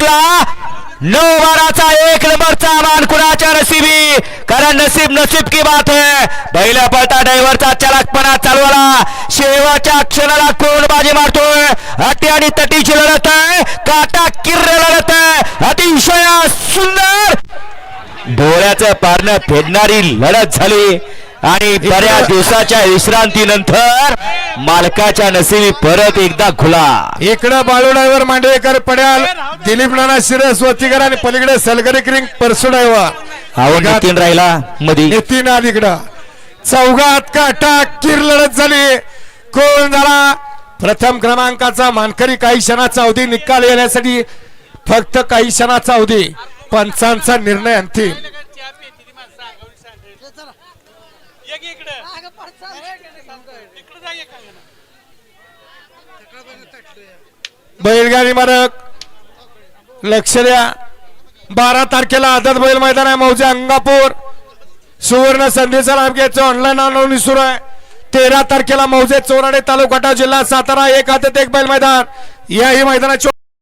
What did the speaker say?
नऊ बाराचा एक नंबरचा मान कुणाच्या नसिबी कारण नसीब नसीब की बात है. पहिल्या पळता ड्रायव्हरचा चलाकपणा चालवला शेवटच्या क्षणाला कोण बाजी मारतोय. अटी आणि तटीची लढत आहे काटा किर्र लढत आहे अतिशय सुंदर. डोळ्याचं पारणं फेडणारी लढत झाली. आणि बऱ्याच दिवसाच्या विश्रांतीनंतर मालकाच्या नशिबी परत एकदा खुला. इकडं बाळू ड्रायव्हर मांडवेकर पड्याल दिलीप नाना शिरस वतीकर आणि पलीकडे सलगरी क्रिंग परसू ड्रायव्हर. आवड नितीन राहिला मधी. नितीन इकडं. चौघात काटा किर लढत झाली. कोण झाला. प्रथम क्रमांकाचा मानकरी काही क्षणाचा अवधी निकाल येण्यासाठी फक्त काही क्षणाचा अवधी. पंचांचा निर्णय अंतिम. बैलगाडी मारक लक्ष द्या. बारा तारखेला आदत बैल मैदान आहे मौजे अंगापूर. सुवर्ण संधीचा लाभ घ्यायचं ऑनलाईन नोंदणी सुरू आहे. तेरा तारखेला मौजे चोराडे तालुका जिल्हा सातारा एक हातात एक बैल मैदान. याही मैदानाची